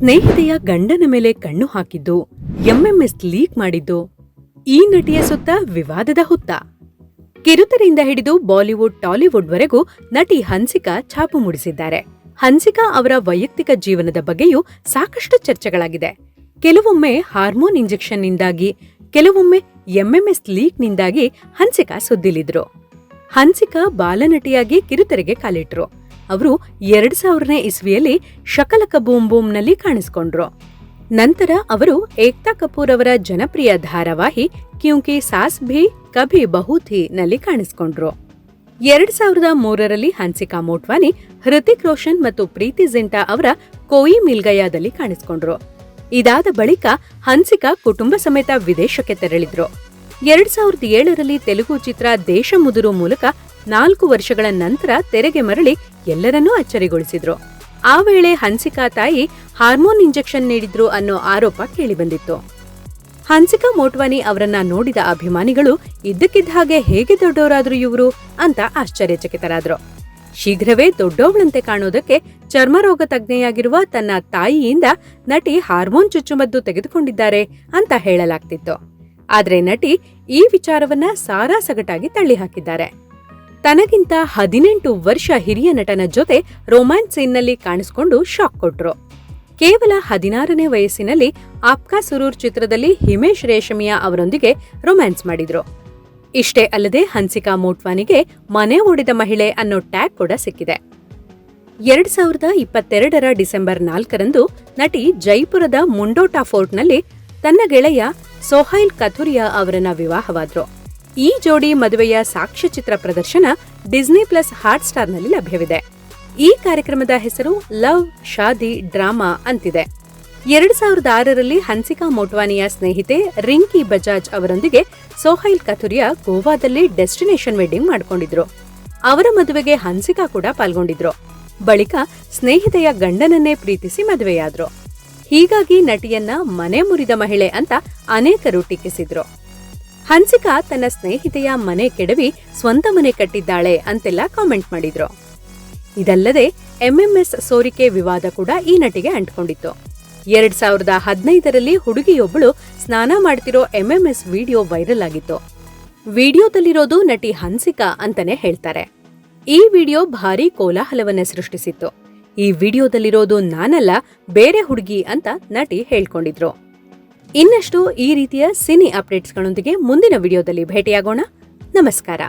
ಸ್ನೇಹಿತೆಯ ಗಂಡನ ಮೇಲೆ ಕಣ್ಣು ಹಾಕಿದ್ದು, ಎಂಎಂಎಸ್ ಲೀಕ್ ಮಾಡಿದ್ದು, ಈ ನಟಿಯ ಸುತ್ತ ವಿವಾದದ ಹುತ್ತ. ಕಿರುತೆರೆಯಿಂದ ಹಿಡಿದು ಬಾಲಿವುಡ್, ಟಾಲಿವುಡ್ವರೆಗೂ ನಟಿ ಹನ್ಸಿಕಾ ಛಾಪು ಮೂಡಿಸಿದ್ದಾರೆ. ಹನ್ಸಿಕಾ ಅವರ ವೈಯಕ್ತಿಕ ಜೀವನದ ಬಗ್ಗೆಯೂ ಸಾಕಷ್ಟು ಚರ್ಚೆಗಳಾಗಿದೆ. ಕೆಲವೊಮ್ಮೆ ಹಾರ್ಮೋನ್ ಇಂಜೆಕ್ಷನ್ನಿಂದಾಗಿ, ಕೆಲವೊಮ್ಮೆ ಎಂಎಂಎಸ್ ಲೀಕ್ನಿಂದಾಗಿ ಹನ್ಸಿಕಾ ಸುದ್ದಿಲಿದ್ರು. ಹನ್ಸಿಕಾ ಬಾಲನಟಿಯಾಗಿ ಕಿರುತೆರೆಗೆ ಕಾಲಿಟ್ರು. ಅವರು ಎರಡ್ ಸಾವಿರನೇ ಇಸ್ವಿಯಲ್ಲಿ ಶಕಲಕ ಬೂಮ್ ಬೂಮ್ನಲ್ಲಿ ಕಾಣಿಸಿಕೊಂಡ್ರು. ನಂತರ ಅವರು ಏಕ್ತಾ ಕಪೂರ್ ಅವರ ಜನಪ್ರಿಯ ಧಾರಾವಾಹಿ ಕ್ಯೂಂಕಿ ಸಾಸ್ ಭಿ ಕಭಿ ಬಹುಥಿ ನಲ್ಲಿ ಕಾಣಿಸಿಕೊಂಡ್ರು. ಎರಡ್ ಸಾವಿರದ ಮೂರರಲ್ಲಿ ಹನ್ಸಿಕಾ ಮೋಟ್ವಾನಿ, ಹೃತಿಕ್ ರೋಷನ್ ಮತ್ತು ಪ್ರೀತಿ ಜಿಂಟಾ ಅವರ ಕೋಯಿ ಮಿಲ್ಗಯಾದಲ್ಲಿ ಕಾಣಿಸಿಕೊಂಡ್ರು. ಇದಾದ ಬಳಿಕ ಹನ್ಸಿಕಾ ಕುಟುಂಬ ಸಮೇತ ವಿದೇಶಕ್ಕೆ ತೆರಳಿದ್ರು. ಎರಡ್ ಸಾವಿರದ ಏಳರಲ್ಲಿ ತೆಲುಗು ಚಿತ್ರ ದೇಶಮುದುರು ಮೂಲಕ ನಾಲ್ಕು ವರ್ಷಗಳ ನಂತರ ತೆರೆಗೆ ಮರಳಿ ಎಲ್ಲರನ್ನೂ ಅಚ್ಚರಿಗೊಳಿಸಿದ್ರು. ಆ ವೇಳೆ ಹನ್ಸಿಕಾ ತಾಯಿ ಹಾರ್ಮೋನ್ ಇಂಜೆಕ್ಷನ್ ನೀಡಿದ್ರು ಅನ್ನೋ ಆರೋಪ ಕೇಳಿಬಂದಿತ್ತು. ಹನ್ಸಿಕಾ ಮೋಟ್ವಾನಿ ಅವರನ್ನ ನೋಡಿದ ಅಭಿಮಾನಿಗಳು, ಇದ್ದಕ್ಕಿದ್ದ ಹಾಗೆ ಹೇಗೆ ದೊಡ್ಡವರಾದ್ರು ಇವರು ಅಂತ ಆಶ್ಚರ್ಯಚಕಿತರಾದ್ರು. ಶೀಘ್ರವೇ ದೊಡ್ಡವಳಂತೆ ಕಾಣೋದಕ್ಕೆ ಚರ್ಮರೋಗ ತಜ್ಞೆಯಾಗಿರುವ ತನ್ನ ತಾಯಿಯಿಂದ ನಟಿ ಹಾರ್ಮೋನ್ ಚುಚ್ಚುಮದ್ದು ತೆಗೆದುಕೊಂಡಿದ್ದಾರೆ ಅಂತ ಹೇಳಲಾಗ್ತಿತ್ತು. ಆದ್ರೆ ನಟಿ ಈ ವಿಚಾರವನ್ನ ಸಾರಾಸಗಟಾಗಿ ತಳ್ಳಿಹಾಕಿದ್ದಾರೆ. ತನಗಿಂತ ಹದಿನೆಂಟು ವರ್ಷ ಹಿರಿಯ ನಟನ ಜೊತೆ ರೊಮ್ಯಾನ್ಸ್ ಸೀನ್ನಲ್ಲಿ ಕಾಣಿಸಿಕೊಂಡು ಶಾಕ್ ಕೊಟ್ರು. ಕೇವಲ ಹದಿನಾರನೇ ವಯಸ್ಸಿನಲ್ಲಿ ಆಪ್ಕಾ ಸುರೂರ್ ಚಿತ್ರದಲ್ಲಿ ಹಿಮೇಶ್ ರೇಷಮಿಯಾ ಅವರೊಂದಿಗೆ ರೊಮ್ಯಾನ್ಸ್ ಮಾಡಿದ್ರು. ಇಷ್ಟೇ ಅಲ್ಲದೆ ಹನ್ಸಿಕಾ ಮೋಟ್ವಾನಿಗೆ ಮನೆ ಓಡಿದ ಮಹಿಳೆ ಅನ್ನೋ ಟ್ಯಾಗ್ ಕೂಡ ಸಿಕ್ಕಿದೆ. ಎರಡ್ ಸಾವಿರದ ಇಪ್ಪತ್ತೆರಡರ ಡಿಸೆಂಬರ್ ನಾಲ್ಕರಂದು ನಟಿ ಜೈಪುರದ ಮುಂಡೋಟಾ ಫೋರ್ಟ್ನಲ್ಲಿ ತನ್ನ ಗೆಳೆಯ ಸೊಹೈಲ್ ಕಥುರಿಯಾ ಅವರನ್ನ ವಿವಾಹವಾದ್ರು. ಈ ಜೋಡಿ ಮದುವೆಯ ಸಾಕ್ಷ್ಯಚಿತ್ರ ಪ್ರದರ್ಶನ ಡಿಸ್ನಿ ಪ್ಲಸ್ ಹಾಟ್ ಸ್ಟಾರ್ನಲ್ಲಿ ಲಭ್ಯವಿದೆ. ಈ ಕಾರ್ಯಕ್ರಮದ ಹೆಸರು ಲವ್, ಶಾದಿ, ಡ್ರಾಮಾ ಅಂತಿದೆ. ಎರಡ್ ಸಾವಿರದ ಆರರಲ್ಲಿ ಹನ್ಸಿಕಾ ಮೋಟ್ವಾನಿಯ ಸ್ನೇಹಿತೆ ರಿಂಕಿ ಬಜಾಜ್ ಅವರೊಂದಿಗೆ ಸೋಹೈಲ್ ಕಥುರಿಯಾ ಗೋವಾದಲ್ಲಿ ಡೆಸ್ಟಿನೇಷನ್ ವೆಡ್ಡಿಂಗ್ ಮಾಡ್ಕೊಂಡಿದ್ರು. ಅವರ ಮದುವೆಗೆ ಹನ್ಸಿಕಾ ಕೂಡ ಪಾಲ್ಗೊಂಡಿದ್ರು. ಬಳಿಕ ಸ್ನೇಹಿತೆಯ ಗಂಡನನ್ನೇ ಪ್ರೀತಿಸಿ ಮದುವೆಯಾದ್ರು. ಹೀಗಾಗಿ ನಟಿಯನ್ನ ಮನೆ ಮುರಿದ ಮಹಿಳೆ ಅಂತ ಅನೇಕರು ಟೀಕಿಸಿದ್ರು. ಹನ್ಸಿಕಾ ತನ್ನ ಸ್ನೇಹಿತೆಯ ಮನೆ ಕೆಡವಿ ಸ್ವಂತ ಮನೆ ಕಟ್ಟಿದ್ದಾಳೆ ಅಂತೆಲ್ಲ ಕಾಮೆಂಟ್ ಮಾಡಿದ್ರು. ಇದಲ್ಲದೆ ಎಂಎಂಎಸ್ ಸೋರಿಕೆ ವಿವಾದ ಕೂಡ ಈ ನಟಿಗೆ ಅಂಟ್ಕೊಂಡಿತ್ತು. ಎರಡ್ ಸಾವಿರದ ಹದಿನೈದರಲ್ಲಿ ಹುಡುಗಿಯೊಬ್ಬಳು ಸ್ನಾನ ಮಾಡ್ತಿರೋ ಎಂಎಂಎಸ್ ವಿಡಿಯೋ ವೈರಲ್ ಆಗಿತ್ತು. ವಿಡಿಯೋದಲ್ಲಿರೋದು ನಟಿ ಹನ್ಸಿಕಾ ಅಂತಾನೆ ಹೇಳ್ತಾರೆ. ಈ ವಿಡಿಯೋ ಭಾರೀ ಕೋಲಾಹಲವನ್ನ ಸೃಷ್ಟಿಸಿತ್ತು. ಈ ವಿಡಿಯೋದಲ್ಲಿರೋದು ನಾನಲ್ಲ, ಬೇರೆ ಹುಡುಗಿ ಅಂತ ನಟಿ ಹೇಳ್ಕೊಂಡಿದ್ರು. ಇನ್ನಷ್ಟು ಈ ರೀತಿಯ ಸಿನಿ ಅಪ್ಡೇಟ್ಸ್ಗಳೊಂದಿಗೆ ಮುಂದಿನ ವಿಡಿಯೋದಲ್ಲಿ ಭೇಟಿಯಾಗೋಣ. ನಮಸ್ಕಾರ.